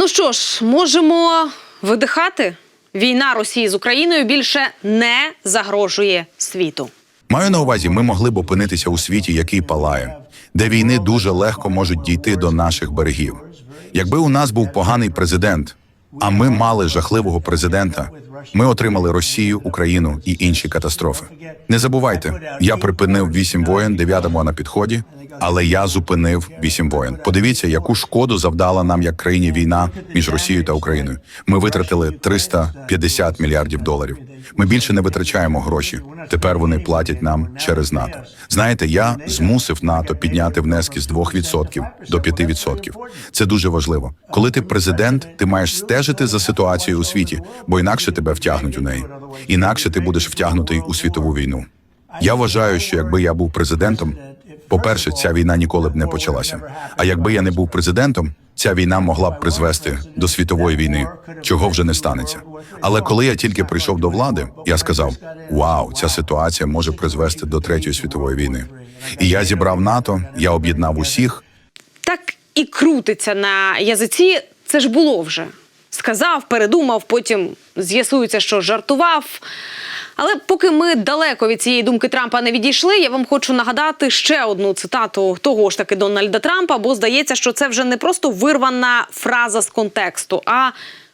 Ну що ж, можемо видихати. Війна Росії з Україною більше не загрожує світу. Маю на увазі, ми могли б опинитися у світі, який палає, де війни дуже легко можуть дійти до наших берегів. Якби у нас був поганий президент, а ми мали жахливого президента, ми отримали Росію, Україну і інші катастрофи. Не забувайте, я припинив вісім воєн, дев'ята була на підході, але я зупинив вісім воєн. Подивіться, яку шкоду завдала нам як країні війна між Росією та Україною. Ми витратили 350 мільярдів доларів. Ми більше не витрачаємо гроші. Тепер вони платять нам через НАТО. Знаєте, я змусив НАТО підняти внески з 2% до 5%. Це дуже важливо. Коли ти президент, ти маєш стежити за ситуацією у світі, бо інакше тебе втягнуть у неї. Інакше ти будеш втягнутий у світову війну. Я вважаю, що якби я був президентом, по-перше, ця війна ніколи б не почалася. А якби я не був президентом, ця війна могла б призвести до світової війни, чого вже не станеться. Але коли я тільки прийшов до влади, я сказав: Вау, ця ситуація може призвести до третьої світової війни. І я зібрав НАТО, я об'єднав усіх. Так і крутиться на язиці. Це ж було вже. Сказав, передумав, потім з'ясується, що жартував. Але поки ми далеко від цієї думки Трампа не відійшли, я вам хочу нагадати ще одну цитату того ж таки Дональда Трампа, бо здається, що це вже не просто вирвана фраза з контексту, а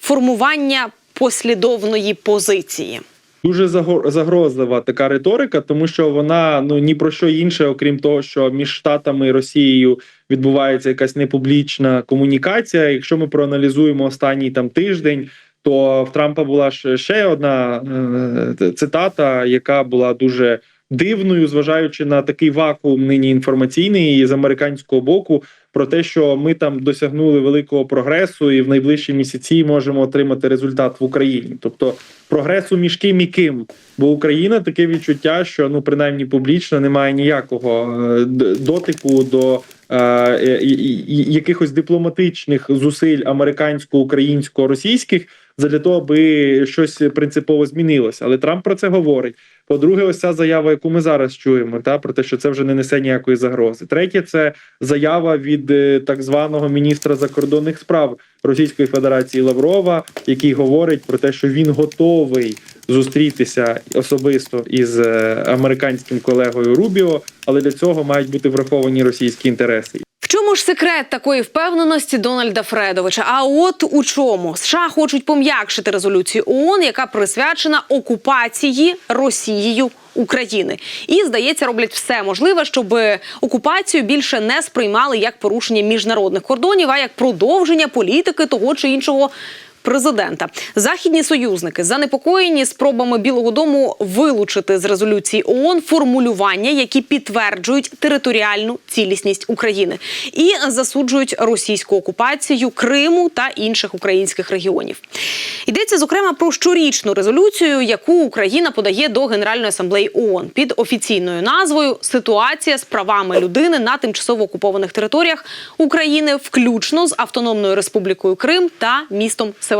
формування послідовної позиції. Дуже загрозлива така риторика, тому що вона ну ні про що інше, окрім того, що між штатами і Росією відбувається якась непублічна комунікація. Якщо ми проаналізуємо останній там тиждень, то в Трампа була ще одна е, цитата, яка була дуже дивною, зважаючи на такий вакуум нині інформаційний з американського боку. Про те, що ми там досягнули великого прогресу, і в найближчі місяці можемо отримати результат в Україні. Тобто прогресу між ким і ким. Бо Україна таке відчуття, що ну принаймні публічно немає ніякого е, дотику до е, якихось дипломатичних зусиль американсько-українсько-російських для того, аби щось принципово змінилося. Але Трамп про це говорить. По-друге, ось ця заява, яку ми зараз чуємо, та про те, що це вже не несе ніякої загрози. Третє, це заява від е, так званого міністра закордонних справ Російської Федерації Лаврова, який говорить про те, що він готовий зустрітися особисто із е, американським колегою Рубіо, але для цього мають бути враховані російські інтереси. Чому ж секрет такої впевненості Дональда Фредовича? А от у чому США хочуть пом'якшити резолюцію ООН, яка присвячена окупації Росією України, і здається, роблять все можливе, щоб окупацію більше не сприймали як порушення міжнародних кордонів, а як продовження політики того чи іншого. Президента західні союзники занепокоєні спробами Білого Дому вилучити з резолюції ООН формулювання, які підтверджують територіальну цілісність України і засуджують російську окупацію Криму та інших українських регіонів. Йдеться зокрема про щорічну резолюцію, яку Україна подає до Генеральної асамблеї ООН під офіційною назвою Ситуація з правами людини на тимчасово окупованих територіях України, включно з Автономною Республікою Крим та містом Севастополь.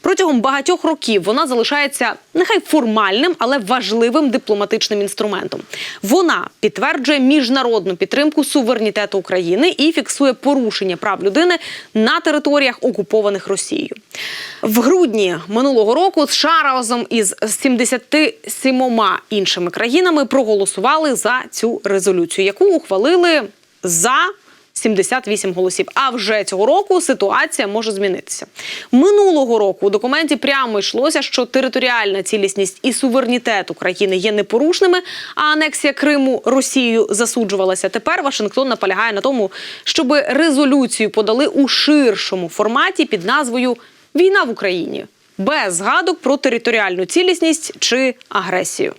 Протягом багатьох років вона залишається нехай формальним, але важливим дипломатичним інструментом. Вона підтверджує міжнародну підтримку суверенітету України і фіксує порушення прав людини на територіях, окупованих Росією. В грудні минулого року США разом із 77 іншими країнами проголосували за цю резолюцію, яку ухвалили за 78 голосів. А вже цього року ситуація може змінитися. Минулого року у документі прямо йшлося, що територіальна цілісність і суверенітет України є непорушними, а анексія Криму Росією засуджувалася. Тепер Вашингтон наполягає на тому, щоб резолюцію подали у ширшому форматі під назвою Війна в Україні без згадок про територіальну цілісність чи агресію.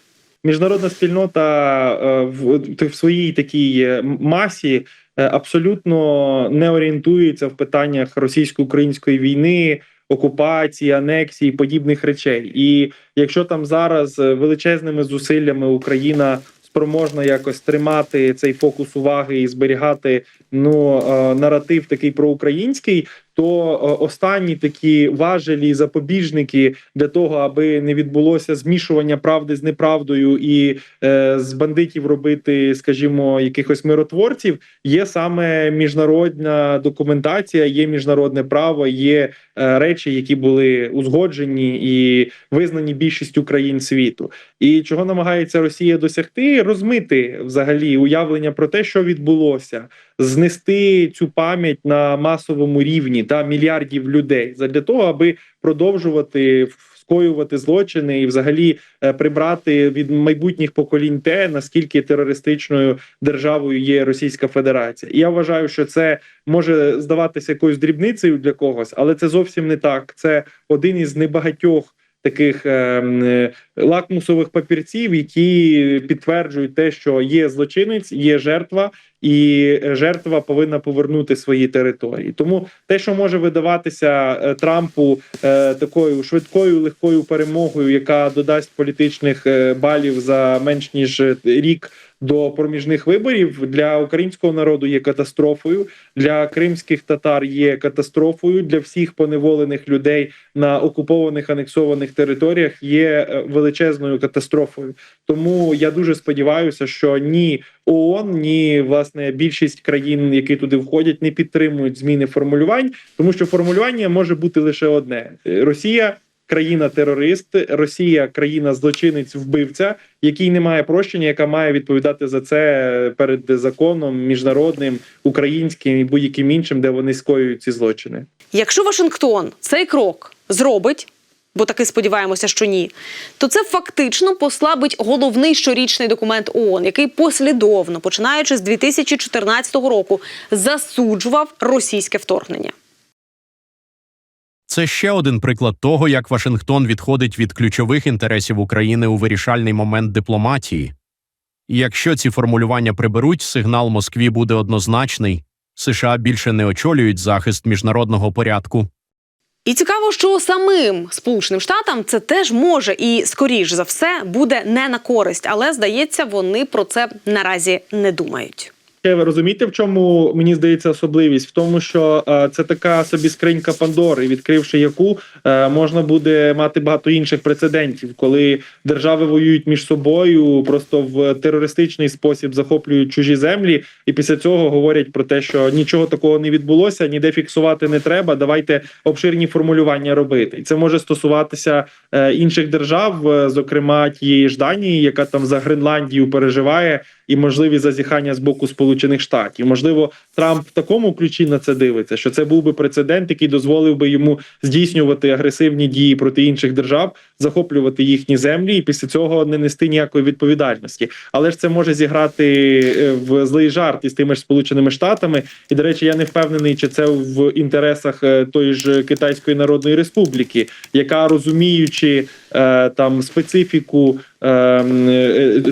Міжнародна спільнота е, в, своїй такій е, масі абсолютно не орієнтується в питаннях російсько-української війни, окупації, анексії, подібних речей. І якщо там зараз е, величезними зусиллями Україна спроможна якось тримати цей фокус уваги і зберігати ну е, наратив такий проукраїнський, то то останні такі важелі запобіжники для того, аби не відбулося змішування правди з неправдою і е, з бандитів робити, скажімо, якихось миротворців, є саме міжнародна документація, є міжнародне право, є е, речі, які були узгоджені і визнані більшістю країн світу. І чого намагається Росія досягти, розмити взагалі уявлення про те, що відбулося, знести цю пам'ять на масовому рівні та мільярдів людей задля того, аби продовжувати скоювати злочини і взагалі е, прибрати від майбутніх поколінь те, наскільки терористичною державою є Російська Федерація. І я вважаю, що це може здаватися якоюсь дрібницею для когось, але це зовсім не так. Це один із небагатьох. Таких е, е, лакмусових папірців, які підтверджують те, що є злочинець, є жертва, і жертва повинна повернути свої території. Тому те, що може видаватися е, Трампу такою швидкою легкою перемогою, яка додасть політичних балів за менш ніж рік. До проміжних виборів для українського народу є катастрофою, для кримських татар є катастрофою, для всіх поневолених людей на окупованих анексованих територіях є е, величезною катастрофою. Тому я дуже сподіваюся, що ні ООН, ні власне більшість країн, які туди входять, не підтримують зміни формулювань, тому що формулювання може бути лише одне: Е, Росія. Країна-терорист, Росія країна злочинець, вбивця, який не має прощення, яка має відповідати за це перед законом міжнародним, українським і будь-яким іншим, де вони скоюють ці злочини. Якщо Вашингтон цей крок зробить, бо таки сподіваємося, що ні, то це фактично послабить головний щорічний документ ООН, який послідовно, починаючи з 2014 року, засуджував російське вторгнення. Це ще один приклад того, як Вашингтон відходить від ключових інтересів України у вирішальний момент дипломатії. І якщо ці формулювання приберуть, сигнал Москві буде однозначний: США більше не очолюють захист міжнародного порядку. І цікаво, що самим Сполученим Штатам це теж може і скоріш за все буде не на користь, але здається, вони про це наразі не думають. Ще Ви розумієте, в чому мені здається особливість? В тому, що е, це така собі скринька Пандори, відкривши яку е, можна буде мати багато інших прецедентів, коли держави воюють між собою, просто в терористичний спосіб захоплюють чужі землі, і після цього говорять про те, що нічого такого не відбулося, ніде фіксувати не треба. Давайте обширні формулювання робити. І це може стосуватися е, інших держав, е, зокрема тієї ж Данії, яка там за Гренландію переживає, і можливі зазіхання з боку Сполучених Штатів. Можливо, Трамп в такому ключі на це дивиться, що це був би прецедент, який дозволив би йому здійснювати агресивні дії проти інших держав, захоплювати їхні землі, і після цього не нести ніякої відповідальності. Але ж це може зіграти е, в злий жарт із тими ж сполученими штатами. І до речі, я не впевнений, чи це в інтересах е, тої ж Китайської Народної Республіки, яка розуміючи е, там специфіку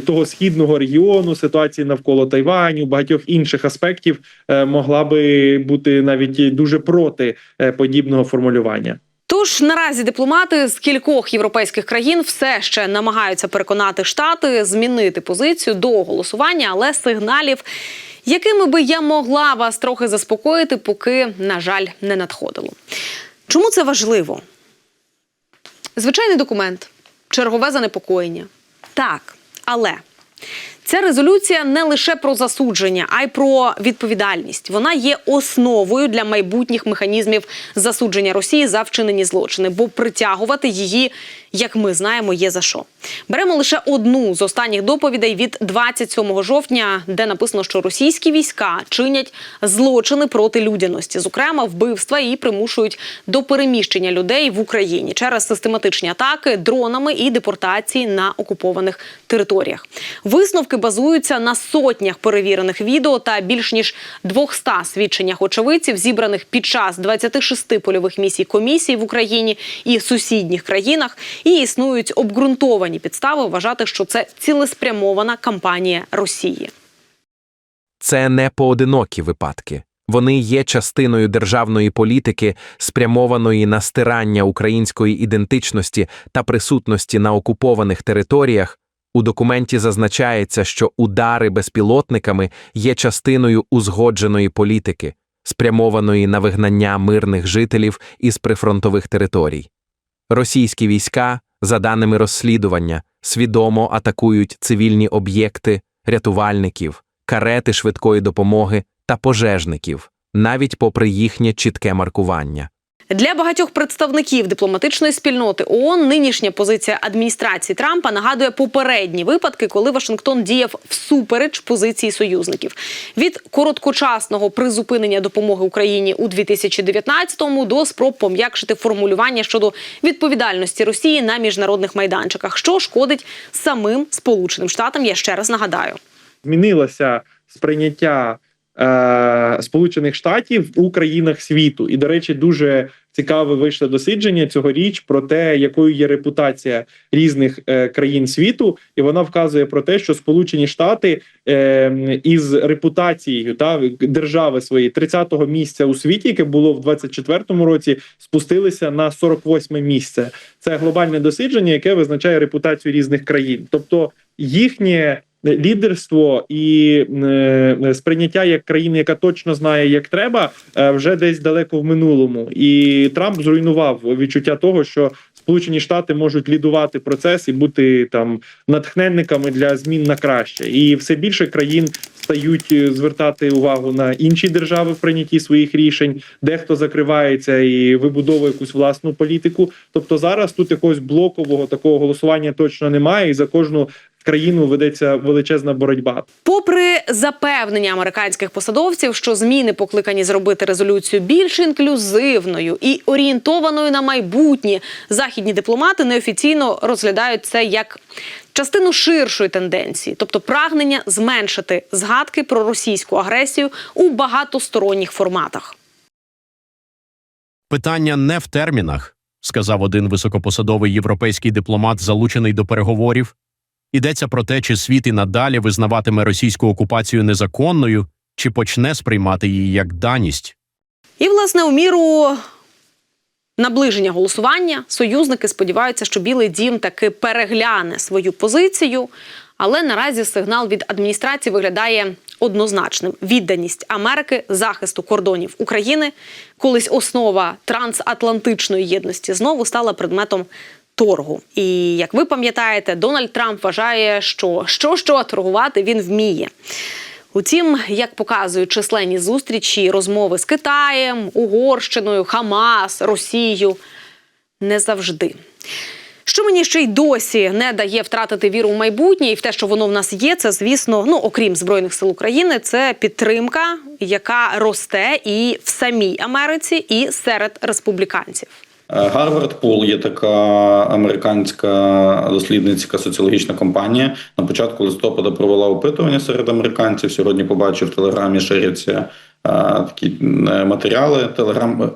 того східного регіону, ситуації навколо Тайваню, багатьох інших аспектів, е, могла би бути навіть дуже проти е, подібного формулювання. Тож наразі дипломати з кількох європейських країн все ще намагаються переконати штати змінити позицію до голосування, але сигналів, якими би я могла вас трохи заспокоїти, поки на жаль не надходило. Чому це важливо? Звичайний документ, чергове занепокоєння. Так, але ця резолюція не лише про засудження, а й про відповідальність. Вона є основою для майбутніх механізмів засудження Росії за вчинені злочини, бо притягувати її, як ми знаємо, є за що. Беремо лише одну з останніх доповідей від 27 жовтня, де написано, що російські війська чинять злочини проти людяності, зокрема вбивства і примушують до переміщення людей в Україні через систематичні атаки дронами і депортації на окупованих територіях. Висновки базуються на сотнях перевірених відео та більш ніж 200 свідченнях очевидців, зібраних під час 26 польових місій комісії в Україні і сусідніх країнах. І існують обґрунтовані підстави вважати, що це цілеспрямована кампанія Росії. Це не поодинокі випадки. Вони є частиною державної політики, спрямованої на стирання української ідентичності та присутності на окупованих територіях. У документі зазначається, що удари безпілотниками є частиною узгодженої політики. спрямованої на вигнання мирних жителів із прифронтових територій. Російські війська, за даними розслідування, свідомо атакують цивільні об'єкти, рятувальників, карети швидкої допомоги та пожежників, навіть попри їхнє чітке маркування. Для багатьох представників дипломатичної спільноти ООН нинішня позиція адміністрації Трампа нагадує попередні випадки, коли Вашингтон діяв всупереч позиції союзників від короткочасного призупинення допомоги Україні у 2019-му до спроб пом'якшити формулювання щодо відповідальності Росії на міжнародних майданчиках, що шкодить самим Сполученим Штатам. Я ще раз нагадаю. змінилося сприйняття Сполучених Штатів у країнах світу. І, до речі, дуже цікаве вийшло дослідження цьогоріч про те, якою є репутація різних е, країн світу, і вона вказує про те, що Сполучені Штати е, із репутацією та держави своєї 30-го місця у світі, яке було в 24-му році, спустилися на 48-ме місце. Це глобальне дослідження, яке визначає репутацію різних країн, тобто їхнє лідерство і е, сприйняття як країни, яка точно знає, як треба, е, вже десь далеко в минулому. І Трамп зруйнував відчуття того, що Сполучені Штати можуть лідувати процес і бути там натхненниками для змін на краще. І все більше країн стають е, звертати увагу на інші держави в прийнятті своїх рішень. Дехто закривається і вибудовує якусь власну політику. Тобто зараз тут якогось блокового такого голосування точно немає, і за кожну країну ведеться величезна боротьба. Попри запевнення американських посадовців, що зміни покликані зробити резолюцію більш інклюзивною і орієнтованою на майбутнє, західні дипломати неофіційно розглядають це як частину ширшої тенденції, тобто прагнення зменшити згадки про російську агресію у багатосторонніх форматах. Питання не в термінах, сказав один високопосадовий європейський дипломат, залучений до переговорів. Йдеться про те, чи світ і надалі визнаватиме російську окупацію незаконною, чи почне сприймати її як даність. І, власне, у міру наближення голосування союзники сподіваються, що Білий Дім таки перегляне свою позицію. Але наразі сигнал від адміністрації виглядає однозначним: відданість Америки захисту кордонів України, колись основа трансатлантичної єдності, знову стала предметом торгу. І як ви пам'ятаєте, Дональд Трамп вважає, що що, що торгувати він вміє. Утім, як показують численні зустрічі, розмови з Китаєм, Угорщиною, Хамас, Росією, не завжди. Що мені ще й досі не дає втратити віру в майбутнє і в те, що воно в нас є, це звісно, ну окрім збройних сил України, це підтримка, яка росте і в самій Америці, і серед республіканців. Гарвард Пул є така американська дослідницька соціологічна компанія. На початку листопада провела опитування серед американців. Сьогодні побачив в телеграмі ширяться е, такі е, матеріали. Телеграм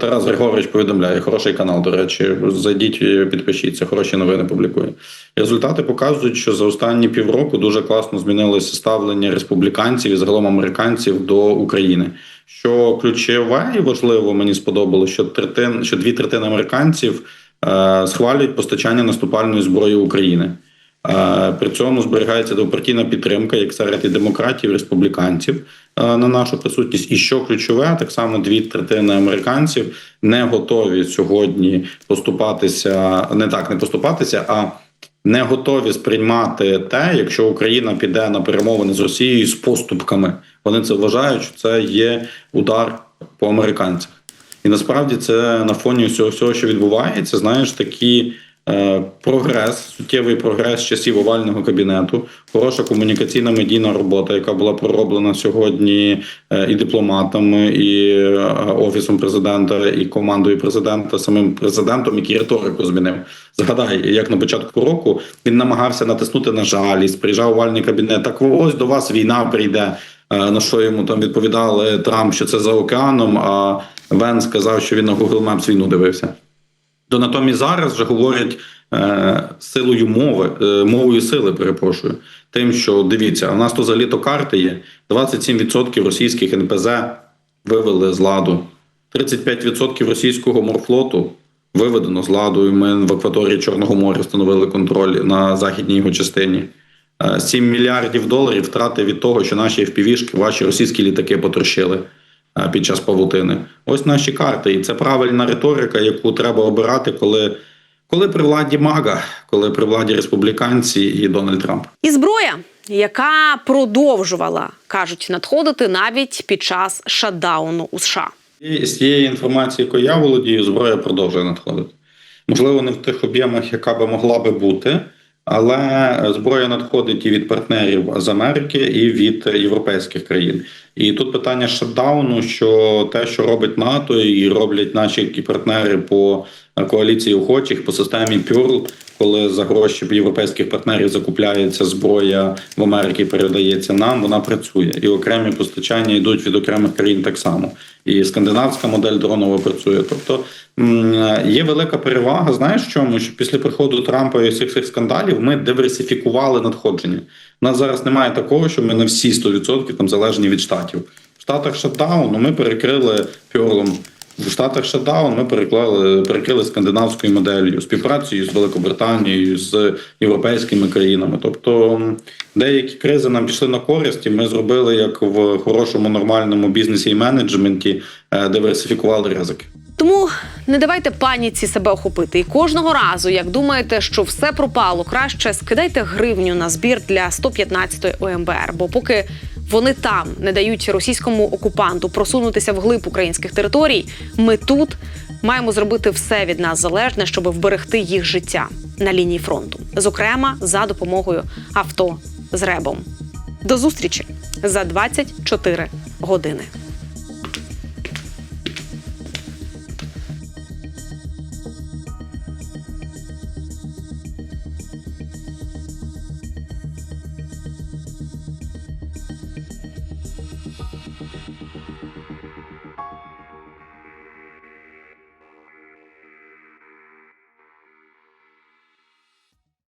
Тарас Григорович повідомляє, хороший канал. До речі, зайдіть, підпишіться, хороші новини публікує. Результати показують, що за останні півроку дуже класно змінилося ставлення республіканців і загалом американців до України. Що ключове і важливо, мені сподобалося, що третин, що дві третини американців е, схвалюють постачання наступальної зброї України. При цьому зберігається двопартійна підтримка як серед і демократів, і республіканців на нашу присутність. І що ключове, так само дві третини американців не готові сьогодні поступатися, не так не поступатися, а не готові сприймати те, якщо Україна піде на перемовини з Росією з поступками. Вони це вважають, що це є удар по американцях. І насправді це на фоні всього, всього що відбувається, знаєш, такі прогрес, суттєвий прогрес часів овального кабінету, хороша комунікаційна медійна робота, яка була пророблена сьогодні е, і дипломатами, і е, офісом президента, і командою президента, самим президентом, який риторику змінив. Згадай, як на початку року він намагався натиснути на жалість, приїжджав овальний кабінет. Так ось до вас війна прийде. Е, На що йому там відповідали Трамп, що це за океаном. А Вен сказав, що він на Google Maps війну дивився. То натомість зараз вже говорять е, силою мови, е, мовою сили, перепрошую, тим, що дивіться, у нас то за літо карти є 27% російських НПЗ вивели з ладу, 35% російського морфлоту виведено з ладу. І ми в акваторії Чорного моря встановили контроль на західній його частині. Е, 7 мільярдів доларів втрати від того, що наші FPV-шки, ваші російські літаки потрощили. Е, під час павутини. Ось наші карти, і це правильна риторика, яку треба обирати, коли, коли при владі мага, коли при владі республіканці і Дональд Трамп. І зброя, яка продовжувала кажуть надходити навіть під час шатдауну у США. І з тієї інформації, якою я володію, зброя продовжує надходити. Можливо, не в тих об'ємах, яка би могла би бути, але зброя надходить і від партнерів з Америки, і від європейських країн. І тут питання шатдауну, що те, що робить НАТО і роблять наші партнери по коаліції охочих, по системі Пюрл, коли за гроші європейських партнерів закупляється зброя в Америці, передається нам, вона працює. І окремі постачання йдуть від окремих країн так само. І скандинавська модель дронова працює. Тобто є велика перевага. Знаєш чому? Що після приходу Трампа і всіх цих скандалів ми диверсифікували надходження. Нас зараз немає такого, що ми на всі 100% там залежні від штатів. В Штатах шатдаун ну, ми перекрили пьорлом. В Штатах шатдаун ми переклали перекрили скандинавською моделлю, співпрацею з Великобританією, з європейськими країнами. Тобто деякі кризи нам пішли на користь, і ми зробили як в хорошому нормальному бізнесі і менеджменті, е, диверсифікували ризики. Тому не давайте паніці себе охопити. І кожного разу, як думаєте, що все пропало, краще скидайте гривню на збір для 115-ї ОМБР. Бо поки вони там не дають російському окупанту просунутися вглиб українських територій, ми тут маємо зробити все від нас залежне, щоб вберегти їх життя на лінії фронту, зокрема за допомогою авто з ребом. До зустрічі за 24 години.